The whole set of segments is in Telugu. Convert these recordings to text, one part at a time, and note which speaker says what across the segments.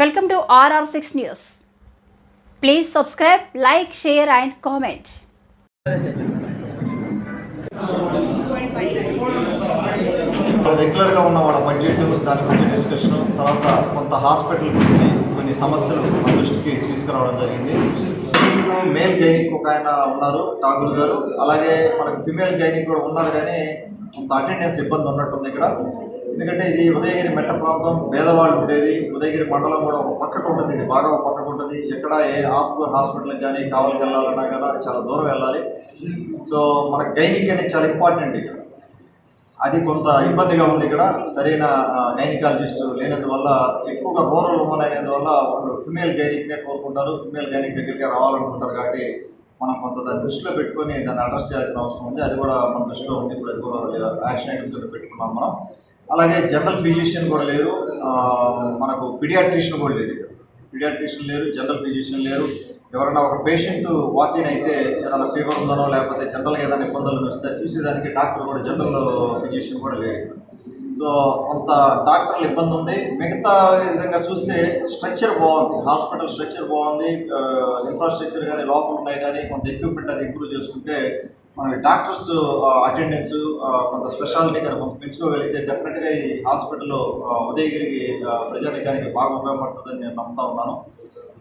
Speaker 1: Welcome to RR six RR6 please subscribe like share and comment comment.
Speaker 2: రెగ్యులర్గా ఉన్న వాళ్ళ బడ్జెట్ దాని గురించి డిస్కషన్ తర్వాత కొంత హాస్పిటల్ గురించి కొన్ని సమస్యలు మన దృష్టికి తీసుకురావడం జరిగింది. మేల్ గైనిక్ ఒక ఆయన ఉన్నారు ఠాగూర్ గారు. అలాగే మనకు ఫిమేల్ గైనిక్ కూడా ఉన్నారు కానీ కొంత అటెండెన్స్ ఇబ్బంది ఉన్నట్టుంది ఇక్కడ. ఎందుకంటే ఇది ఉదయగిరి మెట్ట ప్రాంతం పేదవాళ్ళు ఉండేది. ఉదయగిరి మండలం కూడా ఒక పక్కకు ఉంటుంది. ఇది బాగా ఒక పక్కకు ఉంటుంది. ఎక్కడ ఏ ఆప్కూర్ హాస్పిటల్కి కానీ కావాలకి వెళ్ళాలన్నా కానీ చాలా దూరం వెళ్ళాలి. సో మనకు గైనిక్ అనేది చాలా ఇంపార్టెంట్ ఇక్కడ. అది కొంత ఇబ్బందిగా ఉంది ఇక్కడ. సరైన గైనికాలజిస్ట్ లేనందువల్ల ఎక్కువగా రూరల్ ఉమెన్ అయినందువల్ల వాళ్ళు ఫిమేల్ గైనిక్నే కోరుకుంటారు. ఫిమేల్ గైనిక్ దగ్గరికి రావాలనుకుంటారు కాబట్టి మనం కొంత దాన్ని దృష్టిలో పెట్టుకొని దాన్ని అడ్రస్ చేయాల్సిన అవసరం ఉంది. అది కూడా మన దృష్టిలో ఉంది. ఇప్పుడు ఎక్కువ యాక్షన్ ఐటమ్ కింద పెట్టుకున్నాం మనం. అలాగే జనరల్ ఫిజిషియన్ కూడా లేరు. మనకు పిడియాట్రిషియన్ కూడా లేరు పిడియాట్రిషియన్ లేరు జనరల్ ఫిజిషియన్ లేరు. ఎవరైనా ఒక పేషెంట్ వాకిన్ అయితే ఏదైనా ఫీవర్ ఉందనో లేకపోతే జనరల్గా ఏదైనా ఇబ్బందులు వస్తే చూసేదానికి డాక్టర్ కూడా జనరల్ ఫిజిషియన్ కూడా లేరు సో కొంత డాక్టర్ల ఇబ్బంది ఉంది. మిగతా విధంగా చూస్తే స్ట్రక్చర్ బాగుంది. హాస్పిటల్ స్ట్రక్చర్ బాగుంది. ఇన్ఫ్రాస్ట్రక్చర్ కానీ లోపల ఉన్నాయి కానీ కొంత ఎక్విప్మెంట్ అది ఇంప్రూవ్ చేసుకుంటే మనకి డాక్టర్స్ అటెండెన్స్ కొంత స్పెషాలిటీ కనుక పెంచుకోగలిగితే డెఫినెట్గా ఈ హాస్పిటల్లో ఉదయగిరికి ప్రజానికానికి బాగా ఉపయోగపడుతుందని నేను నమ్ముతా ఉన్నాను.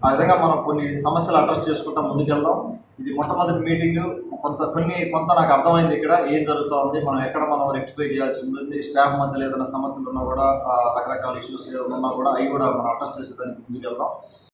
Speaker 2: ఆ విధంగా మనం కొన్ని సమస్యలు అడ్రస్ చేసుకుంటా ముందుకెళ్దాం. ఇది మొట్టమొదటి మీటింగ్. కొంత కొన్ని కొంత నాకు అర్థమైంది ఇక్కడ ఏం జరుగుతోంది మనం ఎక్కడ మనం రెక్టిఫై చేయాల్సి ఉంటుంది స్టాఫ్ మధ్యలో ఏదైనా సమస్యలు ఉన్నా కూడా రకరకాల ఇష్యూస్ ఏమైనా ఉన్నా కూడా అవి కూడా మనం అడ్రస్ చేసేదానికి ముందుకెళ్దాం.